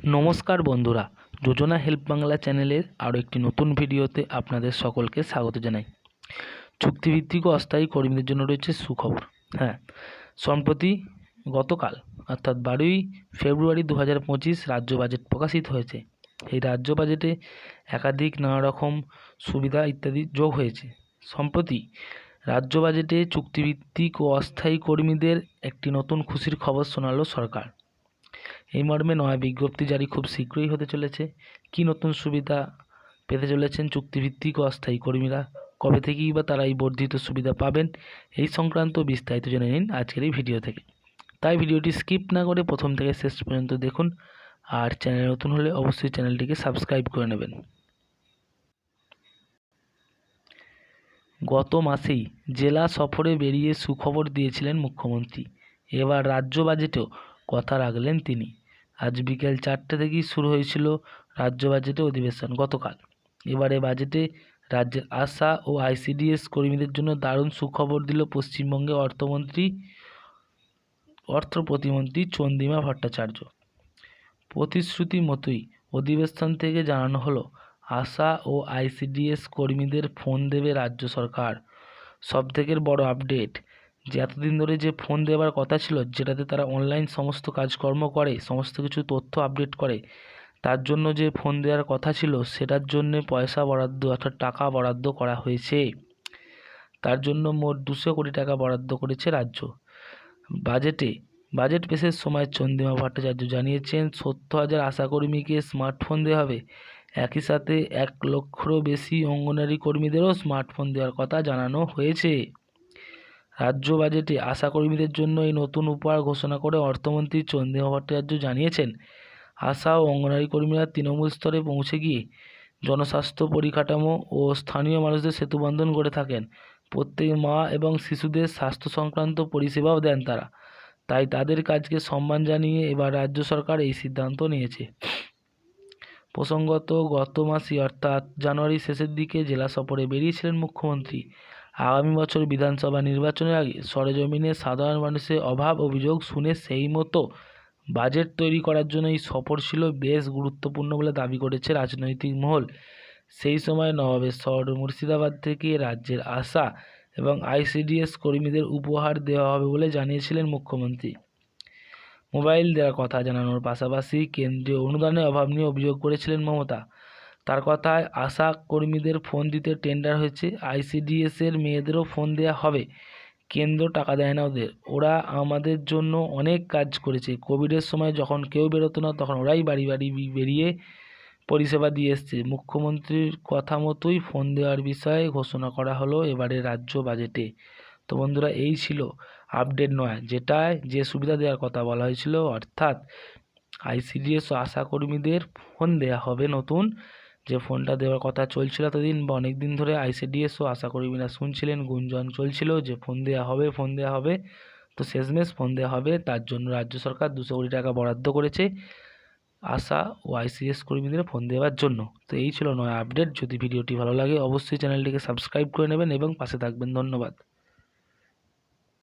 নমস্কার বন্ধুরা, যোজনা হেল্প বাংলা চ্যানেলের আরও একটি নতুন ভিডিওতে আপনাদের সকলকে স্বাগত জানাই। চুক্তিভিত্তিক ও অস্থায়ী কর্মীদের জন্য রয়েছে সুখবর হ্যাঁ। সম্প্রতি গতকাল, অর্থাৎ বারোই ফেব্রুয়ারি দু পঁচিশ রাজ্য বাজেট প্রকাশিত হয়েছে। এই রাজ্য বাজেটে একাধিক নানা রকম সুবিধা ইত্যাদি যোগ হয়েছে। সম্প্রতি রাজ্য বাজেটে চুক্তিভিত্তিক ও অস্থায়ী কর্মীদের একটি নতুন খুশির খবর শোনালো সরকার। এই মর্মে নয়া বিজ্ঞপ্তি জারি খুব শীঘ্রই হতে চলেছে। কী নতুন সুবিধা পেতে চলেছেন চুক্তিভিত্তিক ও অস্থায়ী কর্মীরা? কবে থেকেই বা তারা এই বর্ধিত সুবিধা পাবেন? এই সংক্রান্ত বিস্তারিত জেনে নিন আজকের এই ভিডিও থেকে। তাই ভিডিওটি স্কিপ না করে প্রথম থেকে শেষ পর্যন্ত দেখুন। আর চ্যানেল নতুন হলে অবশ্যই চ্যানেলটিকে সাবস্ক্রাইব করে নেবেন। গত মাসেই জেলা সফরে বেরিয়ে সুখবর দিয়েছিলেন মুখ্যমন্ত্রী। এবার রাজ্য বাজেটেও কথা রাখলেন তিনি। আজ বিকেল চারটে থেকেই শুরু হয়েছিল রাজ্য বাজেটে অধিবেশন গতকাল। এবারে বাজেটে রাজ্যের আশা ও আইসিডিএস কর্মীদের জন্য দারুণ সুখবর দিল পশ্চিমবঙ্গে অর্থমন্ত্রী, অর্থ প্রতিমন্ত্রী চন্দ্রিমা ভট্টাচার্য। প্রতিশ্রুতি মতোই অধিবেশন থেকে জানানো হলো, আশা ও আইসিডিএস কর্মীদের ফোন দেবে রাজ্য সরকার। সবথেকে বড় আপডেট যে এতদিন ধরে যে ফোন দেওয়ার কথা ছিল, যেটাতে তারা অনলাইন সমস্ত কাজকর্ম করে, সমস্ত কিছু তথ্য আপডেট করে, তার জন্য যে ফোন দেওয়ার কথা ছিল, সেটার জন্যে পয়সা বরাদ্দ অর্থাৎ টাকা বরাদ্দ করা হয়েছে। তার জন্য মোট দুশো কোটি টাকা বরাদ্দ করেছে রাজ্য। বাজেটে বাজেট পেশের সময় চন্দ্রিমা ভট্টাচার্য জানিয়েছেন সত্তর হাজার আশাকর্মীকে স্মার্টফোন দেওয়া হবে। একই সাথে এক লক্ষরও বেশি অঙ্গনারী কর্মীদেরও স্মার্টফোন দেওয়ার কথা জানানো হয়েছে। রাজ্য বাজেটে আশাকর্মীদের জন্য এই নতুন উপহার ঘোষণা করে অর্থমন্ত্রী চন্দ্রিমা ভট্টাচার্য জানিয়েছেন। আশা ও অঙ্গনারী কর্মীরা তৃণমূল স্তরে পৌঁছে গিয়ে জনস্বাস্থ্য পরিকাঠামো ও স্থানীয় মানুষদের সেতুবন্ধন করে থাকেন। প্রত্যেক মা এবং শিশুদের স্বাস্থ্য সংক্রান্ত পরিষেবাও দেন তারা। তাই তাদের কাজকে সম্মান জানিয়ে এবার রাজ্য সরকার এই সিদ্ধান্ত নিয়েছে। প্রসঙ্গত, গত মাসে অর্থাৎ জানুয়ারি শেষের দিকে জেলা সফরে বেরিয়েছিলেন মুখ্যমন্ত্রী। আগামী বছর বিধানসভা নির্বাচনের আগে সরেজমিনে সাধারণ মানুষের অভাব অভিযোগ শুনে সেই মতো বাজেট তৈরি করার জন্য এই সফর ছিল বেশ গুরুত্বপূর্ণ বলে দাবি করেছে রাজনৈতিক মহল। সেই সময় নবাবের শহর মুর্শিদাবাদ থেকে রাজ্যের আশা এবং আইসিডিএস কর্মীদের উপহার দেওয়া হবে বলে জানিয়েছিলেন মুখ্যমন্ত্রী। মোবাইল দেওয়ার কথা জানানোর পাশাপাশি কেন্দ্রীয় অনুদানের অভাব নিয়ে অভিযোগ করেছিলেন মমতা। তার কথায় আশা কর্মীদের ফোন দিতে টেন্ডার হয়েছে। আইসিডিএসের মেয়েদেরও ফোন দেওয়া হবে। কেন্দ্র টাকা দেয় না ওদের। ওরা আমাদের জন্য অনেক কাজ করেছে। কোভিডের সময় যখন কেউ বেরোতো না, তখন ওরাই বাড়ি বাড়ি বেরিয়ে পরিষেবা দিয়ে এসছে। মুখ্যমন্ত্রীর কথা মতোই ফোন দেওয়ার বিষয়ে ঘোষণা করা হলো এবারে রাজ্য বাজেটে। তো বন্ধুরা, এই ছিল আপডেট নয়, যেটায় যে সুবিধা দেওয়ার কথা বলা হয়েছিল, অর্থাৎ আইসিডিএস ও আশাকর্মীদের ফোন দেওয়া হবে নতুন যে ফোনটা দেওয়ার কথা চলছিল এতদিন বা অনেক দিন ধরে আইসিডিএস ও আশাকর্মীরা শুনছিলেন, গুঞ্জন চলছিল যে ফোন দেওয়া হবে, ফোন দেওয়া হবে। তো শেষমেশ ফোন দেওয়া হবে, তার জন্য রাজ্য সরকার দুশো কোটি টাকা বরাদ্দ করেছে আশা ও আইসিএস কর্মীদের ফোন দেওয়ার জন্য। তো এই ছিল নয় আপডেট। যদি ভিডিওটি ভালো লাগে, অবশ্যই চ্যানেলটিকে সাবস্ক্রাইব করে নেবেন এবং পাশে থাকবেন। ধন্যবাদ।